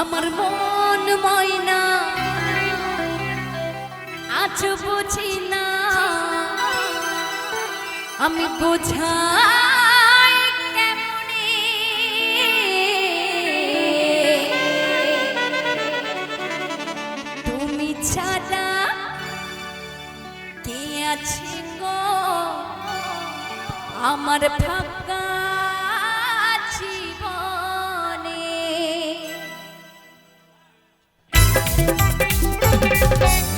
আমার মন ময়না। আছ বুঝি না। আমি বোঝা আমার ফাঁকা Bye.